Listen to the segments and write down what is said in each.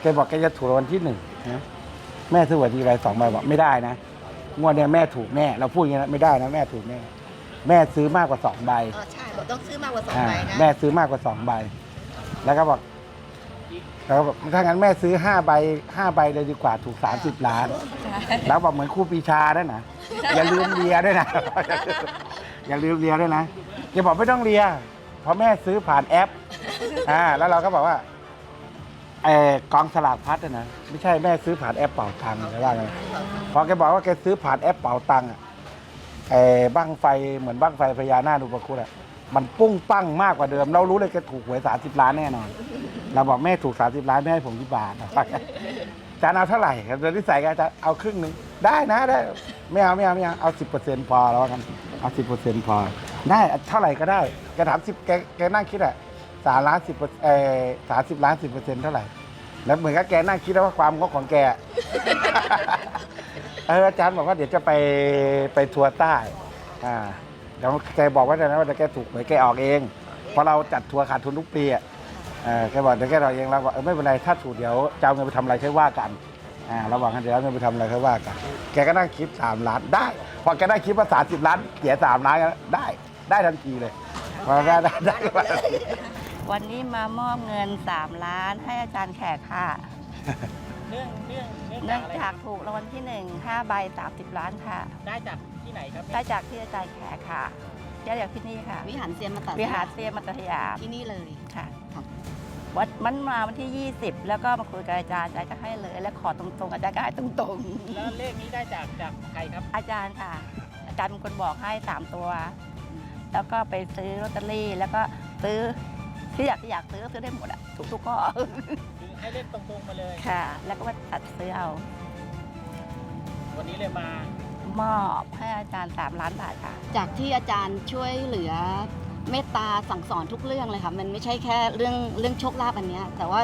แกบอกแกจะถูกรางวัลที่หนึ่งนะแม่ซื้อหวยทีไรสองใบบอกไม่ได้นะงวดเนี้ยแม่ถูกแน่เราพูดอย่างนี้นะไม่ได้นะแม่ถูกแน่แม่ซื้อมากกว่าสองใบเออใช่บอกต้องซื้อมากกว่าสองอ่าใบนะแม่ซื้อมากกว่าสองใบ แล้วก็บอกแล้วก็บอกถ้างั้นแม่ซื้อห้าใบห้าใบเลยดีกว่าถูกสามสิบล้าน แล้วบอกเหมือนครูปีชาด้วยนะ อย่าลืมเลียด้วยนะ อย่าลืมเลียด้วยนะแกบอกไม่ต้องเลียเพราะแม่ซื้อผ่านแอป อ่า แล้วเราก็บอกว่า เออกองสลากพัดอะนะไม่ใช่แม่ซื้อผ่านแอปเป่าตังค์หรือว่าไงพอแกบอกว่าแกซื้อผ่านแอปเป่าตังค์อะเออบ้างไฟเหมือนบ้างไฟพญานาคอุปคุตอะมันปุ้งปั้งมากกว่าเดิม เรารู้เลยแกถูกหวยสามสิบล้านแน่นอน เราบอกแม่ถูกสามสิบล้านแม่ให้ผมกี่บาทจารย์เอาเท่าไหร่ครับโดยที่ใส่กันจารย์เอาครึ่งหนึ่งได้นะได้ไม่เอาไม่เอาไม่เอาเอาสิบเปอร์เซ็นต์พอแล้วกันเอาสิบเปอร์เซ็นต์พอ ได้เท่าไหร่ก็ได้แกถามสิบแกแกนั่งคิดอะสามล้านสิบเปอร์เออสามสิบล้านสิบเปอร์เซ็นต์เท่าไหร่ แล้วเหมือนกับแกนั่งคิดแล้วว่าความงกของแก เอออาจารย์บอกว่าเดี๋ยวจะไปไปทัวร์ใต้อ่าเดี๋ยวแกบอกว่าจะนะว่าเดี๋ยวแกถูกหวยแกออกเอง เพราะเราจัดทัวร์ขาดทุนทุกปีอะเออแกบอกเดี๋ยวแกออกเองเราบอกเออไม่เป็นไรถ้าถูกเดี๋ยวจะเอาเงินไปทำอะไรค่อยว่ากันอ่าเราบอกกันเดี๋ยวเอาเงินไปทำอะไรค่อยว่ากัน แกก็นั่งคิดสามล้านได้ พอแกได้คิดว่าสามสิบล้านเสียสามล้านได้ได้ทันทีเลยพอได้ได้ได้ วันนี้มามอบเงิน 3 ล้านให้อาจารย์แขกค่ะ เนื่องเนื่องเนื่องเนื่จาอกงอะไรจากถูกรางวัลที่1 5ใบ30 ล้านค่ะ ได้จากที่ไหนครับได้จากที่อาจารย์แขกค่ะได้จากที่นี่ค่ะ วิหารเซียนมาตัดวิหารเซียมัตยามที่นี่เลยค่ะค่ะวัดมันมาวันที่ 20 แล้วก็มาคุยกับอาจารย์อาจารย์ก็ให้เลย และขอตรงๆอาจารย์ก็ให้ตรงแล้วเลขนี้ได้จากจากใครครับๆอาจารย์ค่ะ อาจารย์เป็นคนบอกให้ 3 ตัว แล้วก็ไปซื้อลอตเตอรี่แล้วก็ซื้อ ที่อยากที่อยากซื้อก็ซื้อได้หมดอะทุกทุกๆข้อ คือให้เลขตรงๆมาเลย ค่ะ แล้วก็มาตัดซื้อเอา วันนี้เลยมามอบให้อาจารย์ 3 ล้านบาทค่ะ จากที่อาจารย์ช่วยเหลือเมตตาสั่งสอนทุกเรื่องเลยค่ะ มันไม่ใช่แค่เรื่องเรื่องโชคลาภอันเนี้ยแต่ว่า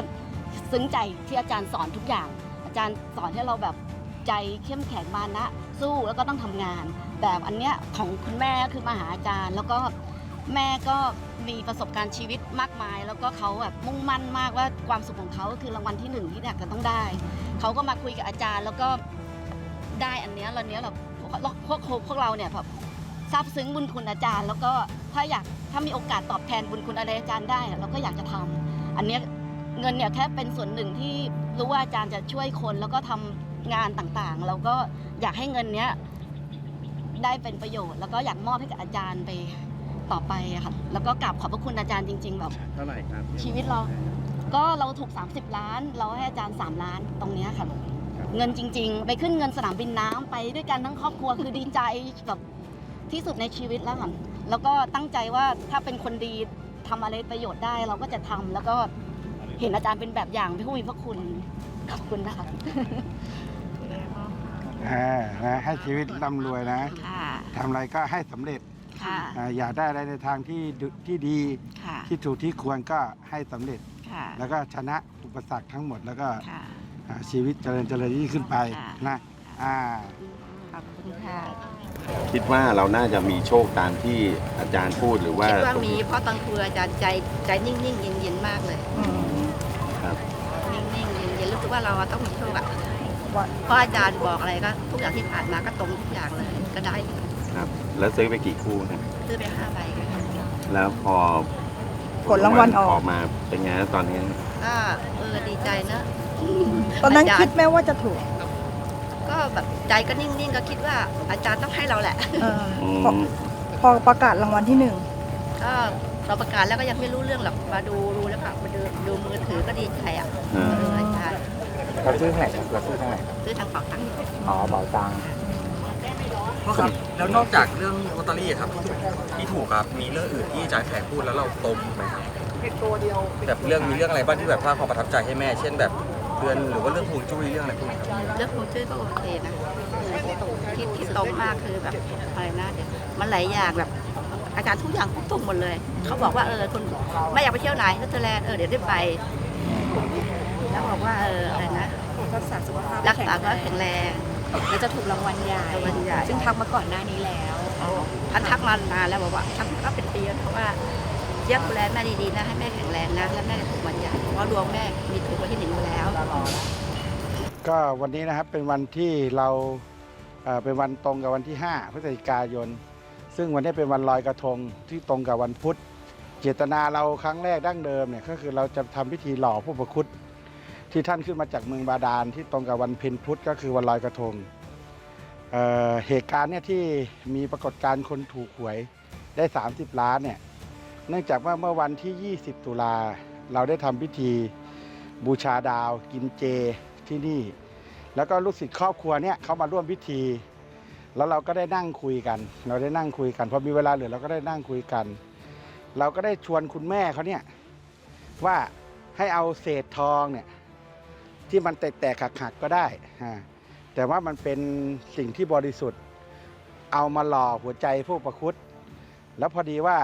ซึ้งใจที่อาจารย์สอนทุกอย่าง อาจารย์สอนให้เราแบบใจเข้มแข็งมานะ สู้แล้วก็ต้องทำงาน แบบอันเนี้ยของคุณแม่ก็คือมาหาอาจารย์ แล้วก็ แม่ก็มีประสบการณ์ชีวิตมากมาย แล้วก็เขาแบบมุ่งมั่นมากว่าความสุขของเขาคือรางวัลที่หนึ่งที่อยากจะต้องได้เขาก็มาคุยกับอาจารย์ แล้วก็ได้อันเนี้ยเราเนี้ยเราพวกพวกพวกเราเนี่ยแบบซาบซึ้งบุญคุณอาจารย์ แล้วก็ถ้าอยากถ้ามีโอกาสตอบแทนบุญคุณอะไรอาจารย์ได้ เราก็อยากจะทำอันเนี้ยเงินเนี่ยแค่เป็นส่วนหนึ่งที่รู้ว่าอาจารย์จะช่วยคนแล้วก็ทำงานต่างๆเราก็อยากให้เงินเนี้ยได้เป็นประโยชน์ แล้วก็อยากมอบให้กับอาจารย์ไป ต่อไปอะค่ะ แล้วก็กราบขอบพระคุณอาจารย์จริง ๆ แบบ เท่าไหร่ครับชีวิตเรา ก็เราถูก 30 ล้าน เราให้อาจารย์ 3 ล้านตรงเนี้ยค่ะเงินจริง ๆ ไปขึ้นเงินสนามบินน้ำไปด้วยกันทั้งครอบครัวคือดีใจแบบที่สุดในชีวิตแล้วค่ะ แล้วก็ตั้งใจว่าถ้าเป็นคนดีทำอะไรประโยชน์ได้เราก็จะทำแล้วก็เห็นอาจารย์เป็นแบบอย่างผู้มีพระคุณขอบคุณนะคะ อ่านะให้ชีวิตร่ำรวยนะค่ะ ทำอะไรก็ให้สำเร็จ ค่ะ อ่าอยากได้อะไรในทางที่ดุที่ดีค่ะ ที่ถูกที่ควรก็ให้สำเร็จ ค่ะ แล้วก็ชนะอุปสรรคทั้งหมดแล้วก็ค่ะ อ่าชีวิตเจริญเจริญยิ่งขึ้นไปค่ะ นะอ่า ขอบคุณค่ะ คิดว่าเราน่าจะมีโชคตามที่อาจารย์พูดหรือว่าคิดว่ามีเพราะตอนคุยอาจารย์ใจใจนิ่งๆเย็นๆมากเลย ครับนิ่งๆเย็นๆรู้สึกว่าเราต้องมีโชคอะเพราะอาจารย์บอกอะไรก็ทุกอย่างที่ผ่านมาก็ตรงทุกอย่างเลย ก็ได้ ครับ แล้วซื้อไปกี่คู่นะซื้อไปห้าใบค่ะแล้วพอผลรางวัลออกออกมาเป็นไงตอนนี้ ก็เออดีใจนะตอนนั้นาจารย์คิดไหมว่าจะถูกก็แบบใจก็นิ่งๆก็คิดว่าอาจารย์ต้องให้เราแหละ เอออืพอม พอประกาศรางวัลที่หนึ่งก็เราประกาศแล้วก็ยังไม่รู้เรื่องหรอกมาดูดูแล้วก็มาดูดูมือถือก็ดีใจอะอ่าเอออาจารย์เราซื้อที่ไหนครับเราซื้อที่ไหนซื้อทางเป่าตังค์อ๋อเป๋าตังค์ พ่อครับแล้วนอกจากเรื่องลอตเตอรี่ครับที่ถูกครับมีเรื่องอื่นที่อาจารย์แขกพูดแล้วเราตรงไหมครับแบบเรื่องมีเรื่องอะไรบ้างที่แบบสร้างความประทับใจให้แม่ เช่นแบบเดือนหรือว่าเรื่องฮวงจุ้ยเรื่องอะไรพวกนี้ครับเรื่องของชื่อก็โอเคนะที่ที่ตรงมากคือแบบอะไรนะเดี๋ยวมันหลายอย่างแบบอาจารย์ทุกอย่างตรงหมดเลย เขาบอกว่าเออคุณไม่อยากไปเที่ยวไหนเนเธอร์แลนด์เออเดี๋ยวได้ไปแล้วบอกว่าเอออะไรนะรักษาสุขภาพรักษาก็แข็งแรง แล้วจะถูกรางวัลใหญ่ รางวัลใหญ่ ซึ่งทักมาก่อนหน้านี้แล้วท่านทักมานานแล้วบอกว่าทักก็เป็นปีแล้วเพราะว่าเจี๊ยบดูแลแม่ดีๆนะให้แม่แข็งแรงนะแล้วแม่จะถูกวันใหญ่เพราะดวงแม่มีถูกวันที่หนึ่งอยู่แล้วก็วันนี้นะครับเป็นวันที่เราเอ่อเป็นวันตรงกับวันที่ 5 พฤศจิกายน ซึ่งวันนี้เป็นวันลอยกระทงที่ตรงกับวันพุธ เจตนาเราครั้งแรกดั้งเดิมเนี่ยก็คือเราจะทำพิธีหล่อผู้ประคุต ที่ท่านขึ้นมาจากเมืองบาดาลที่ตรงกับวันเพ็ญพุธก็คือวันลอยกระทงเเหตุการณ์เนี่ยที่มีปรากฏการณ์คนถูกหวยได้ 30 ล้านเนี่ยเนื่องจากว่าเมื่อวันที่ 20 ตุลาเราได้ทำพิธีบูชาดาว กินเจที่นี่ แล้วก็ลูกศิษย์ครอบครัวเนี่ยเขามาร่วมพิธี แล้วเราก็ได้นั่งคุยกัน เราได้นั่งคุยกันพอมีเวลาเหลือเราก็ได้นั่งคุยกัน เราก็ได้ชวนคุณแม่เขาเนี่ยว่าให้เอาเศษทองเนี่ย ที่มันแตกๆหักๆก็ได้อ่าแต่ว่ามันเป็นสิ่งที่บริสุทธิ์ เอามาหล่อหัวใจผู้ประคุตแล้วพอดีว่า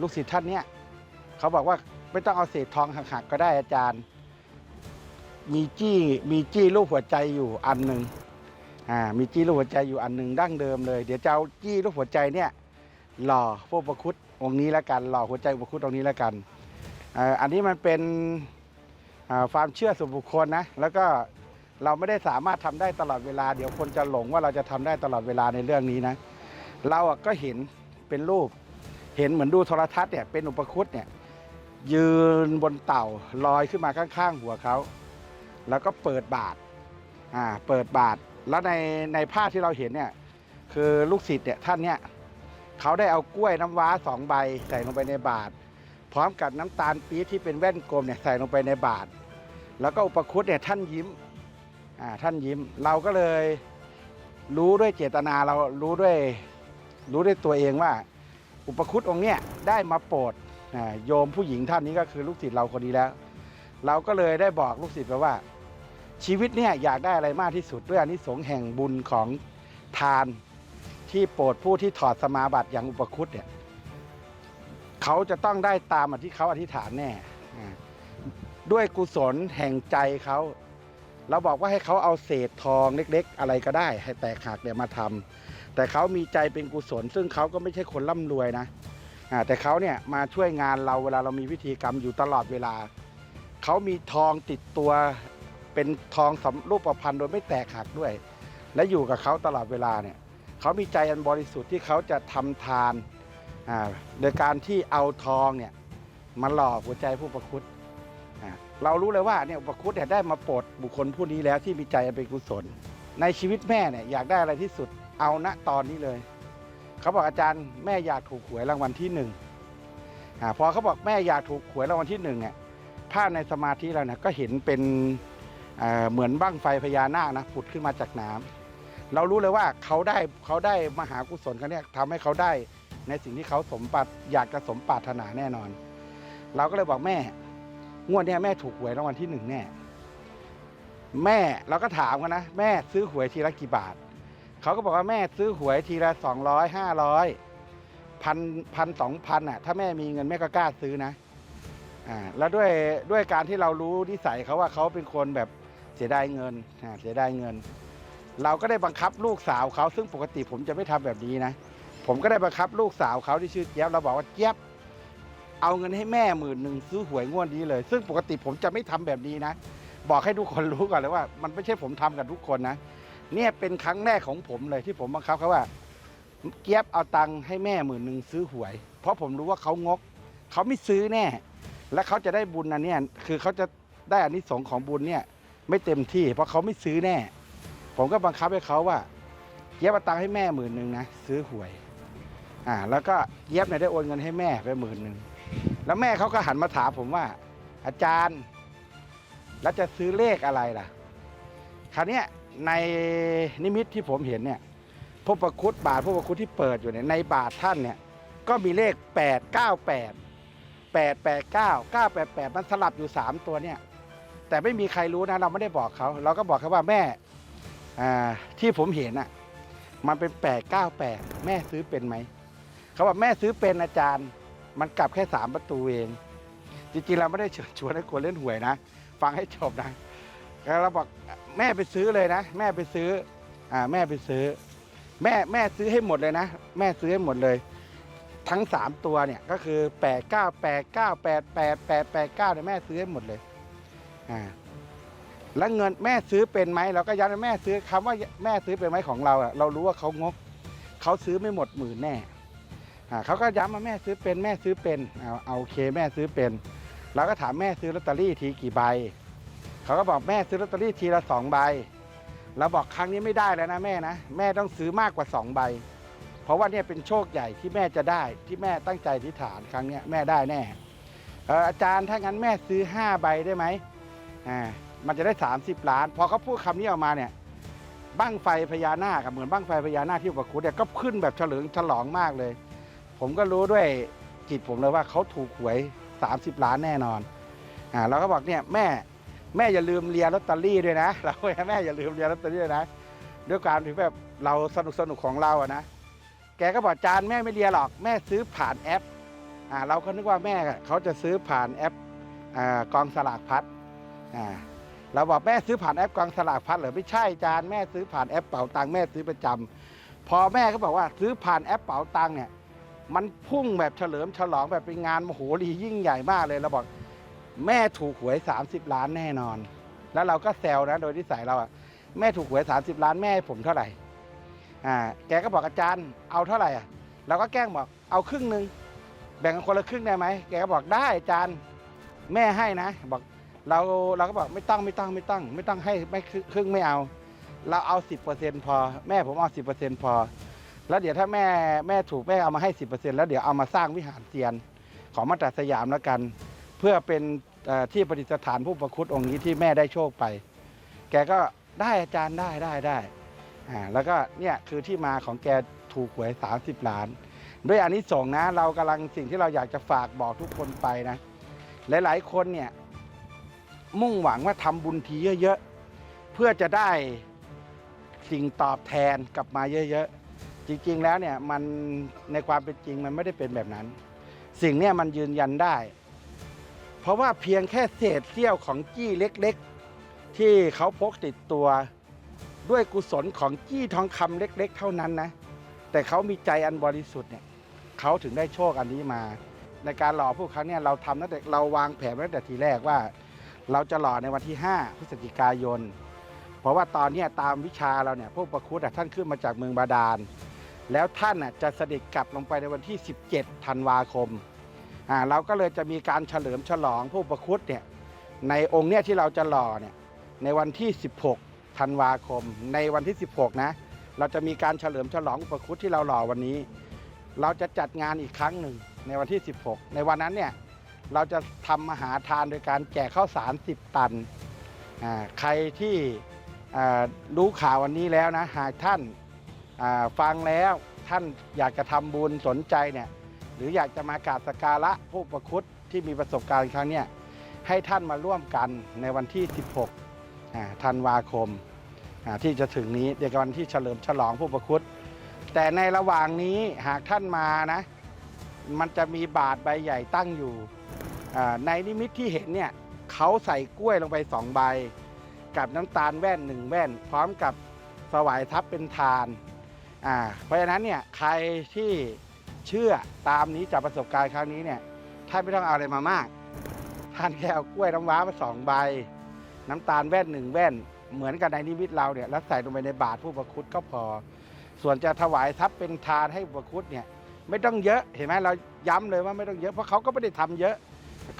ลูกศิษย์ท่านเนี่ยเขาบอกว่าไม่ต้องเอาเศษทองหักๆก็ได้อาจารย์ มีจี้มีจี้รูปหัวใจอยู่อันหนึ่งอ่ามีจี้รูปหัวใจอยู่อันหนึ่งดั้งเดิมเลย เดี๋ยวจะเอาจี้รูปหัวใจเนี่ยหล่อพวกประคุตองค์นี้แล้วกันหล่อหัวใจประคุตองค์นี้แล้วกันอ่ออันนี้มันเป็น ความเชื่อส่วนบุคคลนะ แล้วก็เราไม่ได้สามารถทำได้ตลอดเวลา เดี๋ยวคนจะหลงว่าเราจะทำได้ตลอดเวลาในเรื่องนี้นะ เราอะก็เห็นเป็นรูป เห็นเหมือนดูโทรทัศน์เนี่ยเป็นอุปคุตเนี่ยยืนบนเต่าลอยขึ้นมาข้างๆ หัวเขา แล้วก็เปิดบาทอ่าเปิดบาทแล้วในในภาพที่เราเห็นเนี่ยคือลูกศิษย์เนี่ยท่านเนี่ยเขาได้เอากล้วยน้ำว้าสองใบใส่ลงไปในบาท พร้อมกับน้ำตาลปี๊บที่เป็นแว่นกลมเนี่ยใส่ลงไปในบาทแล้วก็อุปคุตเนี่ยท่านยิ้มอ่าท่านยิ้ม เราก็เลยรู้ด้วยเจตนาเรารู้ด้วยรู้ด้วยตัวเองว่า อุปคุตองค์เนี่ยได้มาโปรดอ่าโยมผู้หญิงท่านนี้ก็คือลูกศิษย์เราคนนี้แล้ว เราก็เลยได้บอกลูกศิษย์ไปว่า ชีวิตเนี่ยอยากได้อะไรมากที่สุดด้วยอนิสงส์แห่งบุญของทานที่โปรดผู้ที่ถอดสมาบัติอย่างอุปคุตเนี่ย เขาจะต้องได้ตามที่เขาอธิษฐานแน่ ด้วยกุศลแห่งใจเขา เราบอกว่าให้เขาเอาเศษทองเล็ก ๆ อะไรก็ได้ ให้แตกหักเนี่ยมาทำแต่เขามีใจเป็นกุศล ซึ่งเขาก็ไม่ใช่คนร่ำรวยนะแต่เขาเนี่ยมาช่วยงานเราเวลาเรามีพิธีกรรมอยู่ตลอดเวลา เขามีทองติดตัวเป็นทองสำรูปประพันธ์โดยไม่แตกหักด้วย และอยู่กับเขาตลอดเวลาเนี่ยเขามีใจอันบริสุทธิ์ที่เขาจะทำทาน โดยการที่เอาทองเนี่ยมาหล่อหัวใจผู้ประคุตเรารู้เลยว่าเนี่ยอุปคุตเนี่ยได้มาโปรดบุคคลผู้นี้แล้วที่มีใจเป็นกุศล ในชีวิตแม่เนี่ยอยากได้อะไรที่สุดเอาณตอนนี้เลย เขาบอกอาจารย์แม่อยากถูกหวยรางวัลที่หนึ่งอพอเขาบอกแม่อยากถูกหวยรางวัลที่หนึ่งเนี่ยภาพในสมาธิเราเนี่ยก็เห็นเป็นเหมือนบั้งไฟพญานาคนะผุดขึ้นมาจากน้ำเรารู้เลยว่าเขาได้เขาได้มหากุศลเขาเนี่ยทำให้เขาได้ ในสิ่งที่เขาสมปรารถอยากจะสมปรารถนาแน่นอน เราก็เลยบอกแม่ งวดเนี้ยแม่ถูกหวยรางวัลที่หนึ่งแน่แม่เราก็ถามกันนะแม่ซื้อหวยทีละกี่บาท เขาก็บอกว่าแม่ซื้อหวยทีละสองร้อยห้าร้อยพันพันสองพันอะ ถ้าแม่มีเงินแม่ก็กล้าซื้อนะอ่าแล้วด้วยด้วยการที่เรารู้นิสัยเขาว่าเขาเป็นคนแบบเสียดายเงินอ่าเสียดายเงิน เราก็ได้บังคับลูกสาวเขาซึ่งปกติผมจะไม่ทำแบบนี้นะ ผมก็ได้บังคับลูกสาวเขาที่ชื่อเจี๊ยบเราบอกว่าเจี๊ยบเอาเงินให้แม่หมื่นหนึ่งซื้อหวยงวดนี้เลย ซึ่งปกติผมจะไม่ทำแบบนี้นะ บอกให้ทุกคนรู้ก่อนเลยว่า มันไม่ใช่ผมทำกับทุกคนนะ เนี่ยเป็นครั้งแรกของผมเลยที่ผมบังคับเขาว่าเจี๊ยบเอาตังค์ให้แม่หมื่นหนึ่งซื้อหวย เพราะผมรู้ว่าเขางกเขาไม่ซื้อแน่ และเขาจะได้บุญอันเนี้ยคือเขาจะได้อานิสงส์ของบุญเนี่ยไม่เต็มที่ เพราะเขาไม่ซื้อแน่ ผมก็บังคับให้เขาว่าเย็บเอาตังค์ให้แม่หมื่นหนึ่งนะซื้อหวย อ่าแล้วก็เย็บเนี่ยได้โอนเงินให้แม่ไปหมื่นหนึ่งแล้วแม่เขาก็หันมาถามผมว่า อาจารย์ แล้วจะซื้อเลขอะไรล่ะ คราวเนี้ยในนิมิตที่ผมเห็นเนี่ยพวกประคุดบาทพวกประคุดที่เปิดอยู่เนี่ยในบาทท่านเนี่ยก็มีเลข 898 889 988 มันสลับอยู่ 3 ตัวเนี่ย แต่ไม่มีใครรู้นะเราไม่ได้บอกเขา เราก็บอกเขาว่าแม่ที่ผมเห็นอะมันเป็น 898 แม่ซื้อเป็นไหม เขาบอกแม่ซื้อเป็นอาจารย์ มันกลับแค่3ประตูเอง จริงๆเราไม่ได้เชิญชวนให้คนเล่นหวยนะ ฟังให้จบนะแล้วเราบอกแม่ไปซื้อเลยนะ แม่ไปซื้ออ่าแม่ไปซื้อ แม่แม่ซื้อให้หมดเลยนะ แม่ซื้อให้หมดเลย ทั้งสามตัวเนี่ยก็คือแปดเก้าแปดเก้าแปดแปดแปดแปดเก้าเนี่ยแม่ซื้อให้หมดเลยอ่าแล้วเงินแม่ซื้อเป็นไหมเราก็ย้ำว่าแม่ซื้อคำว่าแม่ซื้อเป็นไหมของเราอะเรารู้ว่าเขางกเขาซื้อไม่หมดหมื่นแน่ เขาก็ย้ำว่าแม่ซื้อเป็นแม่ซื้อเป็นเอาเอาโอเคแม่ซื้อเป็นเราก็ถามแม่ซื้อลอตเตอรี่ทีกี่ใบเขาก็บอกแม่ซื้อลอตเตอรี่ทีละสองใบเราบอกครั้งนี้ไม่ได้แล้วนะแม่นะแม่ต้องซื้อมากกว่าสองใบ เพราะว่าเนี่ยเป็นโชคใหญ่ที่แม่จะได้ที่แม่ตั้งใจที่ฐานครั้งนี้แม่ได้แน่อาจารย์ถ้างั้นแม่ซื้อ5ใบได้ไหมอ่ามันจะได้ 30 ล้าน พอเขาพูดคำนี้ออกมาเนี่ยบั้งไฟพญานาคเหมือนบั้งไฟพญานาคที่ประคุดเนี่ยก็ขึ้นแบบเฉลิงฉลองมากเลย ผมก็รู้ด้วยจิตผมเลยว่าเขาถูกหวย 30 ล้านแน่นอนอ่าเราก็บอกเนี่ยแม่แม่อย่าลืมเลียลอตเตอรี่ด้วยนะ เราแม่อย่าลืมเลียลอตเตอรี่ด้วยนะด้วยการที่แบบเราสนุกสนุกของเราอะนะแกก็บอกจานแม่ไม่เรียนหรอกแม่ซื้อผ่านแอปอ่าเราก็นึกว่าแม่เขาจะซื้อผ่านแอปอ่ากองสลากพัดอ่าเราบอกแม่ซื้อผ่านแอปกองสลากพัดเหรือไม่ใช่จานแม่ซื้อผ่านแอปเป๋าตังแม่ซื้อประจำพอแม่ก็บอกว่าซื้อผ่านแอปเป๋าตังเนี่ย มันพุ่งแบบเฉลิมฉลองแบบเป็นงานมโหรียิ่งใหญ่มากเลยเราบอกแม่ถูกหวย 30 ล้านแน่นอน แล้วเราก็แซวนะโดยที่ใส่เราอะแม่ถูกหวย 30 ล้านแม่ให้ผมเท่าไหร่อ่าแกก็บอกอาจารย์เอาเท่าไหร่อะเราก็แกล้งบอกเอาครึ่งหนึ่งแบ่งกันคนละครึ่งได้ไหมแกก็บอกได้อาจารย์แม่ให้นะ บอกเราเราก็บอกไม่ต้องไม่ต้องไม่ต้อง ไม่ต้องให้ไม่ครึ่งไม่เอา เราเอาสิบเปอร์เซ็นพอ แม่ผมเอาสิบเปอร์เซ็นพอ แล้วเดี๋ยวถ้าแม่แม่ถูกแม่เอามาให้สิบเปอร์เซ็นแล้วเดี๋ยวเอามาสร้างวิหารเตียนของมาตรสยามแล้วกัน เพื่อเป็นที่ประดิษฐานผู้ประคุตองค์นี้ที่แม่ได้โชคไป แกก็ได้อาจารย์ได้ได้ได้อ่าแล้วก็เนี่ยคือที่มาของแกถูกหวย 30 ล้าน ด้วยอันนี้ส่งนะเรากำลังสิ่งที่เราอยากจะฝากบอกทุกคนไปนะ หลายๆคนเนี่ยมุ่งหวังว่าทำบุญทีเยอะๆเพื่อจะได้สิ่งตอบแทนกลับมาเยอะๆ จริงๆแล้วเนี่ยมันในความเป็นจริงมันไม่ได้เป็นแบบนั้น สิ่งเนี่ยมันยืนยันได้ เพราะว่าเพียงแค่เศษเสี้ยวของจี้เล็กๆ ที่เขาพกติดตัว ด้วยกุศลของจี้ทองคำเล็ก ๆ เท่านั้นนะ แต่เขามีใจอันบริสุทธิ์เนี่ยเขาถึงได้โชคอันนี้มา ในการหล่อพวกเขาเนี่ยเราทำตั้งแต่เราวางแผนตั้งแต่ทีแรกว่า เราจะหล่อในวันที่ 5 พฤศจิกายนเพราะว่าตอนนี้ตามวิชาเราเนี่ยพวกประคุดท่านขึ้นมาจากเมืองบาดาล แล้วท่านจะเสด็จกลับลงไปในวันที่ 17 ธันวาคม เราก็เลยจะมีการเฉลิมฉลองพวกประคุดเนี่ยในองค์เนี่ยที่เราจะหล่อเนี่ยในวันที่ 16 ธันวาคม ในวันที่ 16 นะ เราจะมีการเฉลิมฉลองอุปคุตที่เราหล่อวันนี้ เราจะจัดงานอีกครั้งหนึ่งในวันที่ 16 ในวันนั้นเนี่ยเราจะทำมหาทานโดยการแจกข้าวสาร 10 ตัน ใครที่รู้ข่าววันนี้แล้วนะ หากท่าน ฟังแล้วท่านอยากจะทำบุญสนใจเนี่ยหรืออยากจะมากราบสการะผู้ประคุตที่มีประสบการณ์ครั้งนี้ให้ท่านมาร่วมกันในวันที่ 16ธันวาคมที่จะถึงนี้เดี๋ยววันที่เฉลิมฉลองผู้ประคุตแต่ในระหว่างนี้หากท่านมานะมันจะมีบาทใบใหญ่ตั้งอยู่ ในนิมิตที่เห็นเนี่ยเขาใส่กล้วยลงไปสองใบ กับน้ำตาลแว่นหนึ่งแว่น พร้อมกับสวายทับเป็นทาน อ่าเพราะฉะนั้นเนี่ยใครที่เชื่อตามนี้จากประสบการณ์ครั้งนี้เนี่ยท่านไม่ต้องเอาอะไรมามาก ท่านแค่เอากล้วยน้ำว้ามาสองใบ น้ำตาลแว่นหนึ่งแว่น เหมือนกับในนิมิตเราเนี่ยแล้วใส่ลงไปในบาตรผู้ประคุตก็พอ ส่วนจะถวายทรัพย์เป็นทานให้ประคุตเนี่ยไม่ต้องเยอะเห็นไหมเราย้ำเลยว่าไม่ต้องเยอะเพราะเขาก็ไม่ได้ทำเยอะ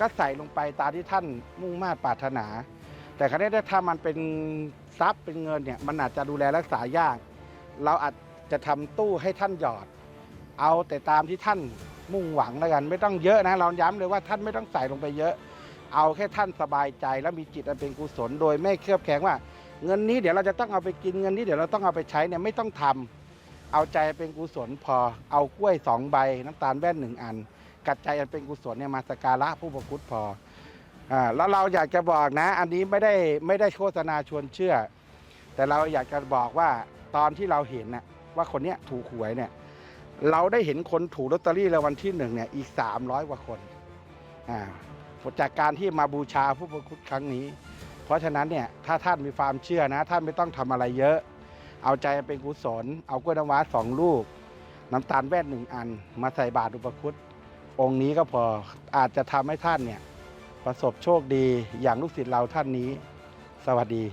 ก็ใส่ลงไปตามที่ท่านมุ่งมา่ปรารถนา แต่ครั้นี้ถ้ามันเป็นทรัพย์เป็นเงินเนี่ยมันอาจจะดูแลรักษายาก เราอาจ จะทำตู้ให้ท่านหยอด เอาแต่ตามที่ท่านมุ่งหวังแล้วกัน ไม่ต้องเยอะนะเราย้ำเลยว่าท่านไม่ต้องใส่ลงไปเยอะ เอาแค่ท่านสบายใจแล้วมีจิตอันเป็นกุศลโดยไม่เครือบแคลงว่า เงินนี้เดี๋ยวเราจะต้องเอาไปกินเงินนี้เดี๋ยวเราต้องเอาไปใช้เนี่ยไม่ต้องทำเอาใจเป็นกุศลพอเอากล้วยสองใบน้ำตาลแว่นหนึ่งอัน กัดใจอันเป็นกุศลเนี่ยมาสการะผู้ประคุตพออ่าแล้วเราอยากจะบอกนะ อันนี้ไม่ได้ไม่ได้โฆษณาชวนเชื่อ แต่เราอยากจะบอกว่าตอนที่เราเห็นน่ะ ว่าคนเนี้ยถูกหวยเนี่ยเราได้เห็นคนถูกลอตเตอรี่รางวัลที่หนึ่งเนี่ยอีก 300 กว่าคนอ่าจากการที่มาบูชาผู้ประคุตครั้งนี้ เพราะฉะนั้นเนี่ยถ้าท่านมีความเชื่อนะ ท่านไม่ต้องทำอะไรเยอะ เอาใจเป็นกุศล เอากล้วยน้ำว้าสองลูก น้ำตาลแว่นหนึ่งอัน มาใส่บาตรอุปคุตองค์นี้ก็พออาจจะทำให้ท่านเนี่ยประสบโชคดีอย่างลูกศิษย์เราท่านนี้ สวัสดี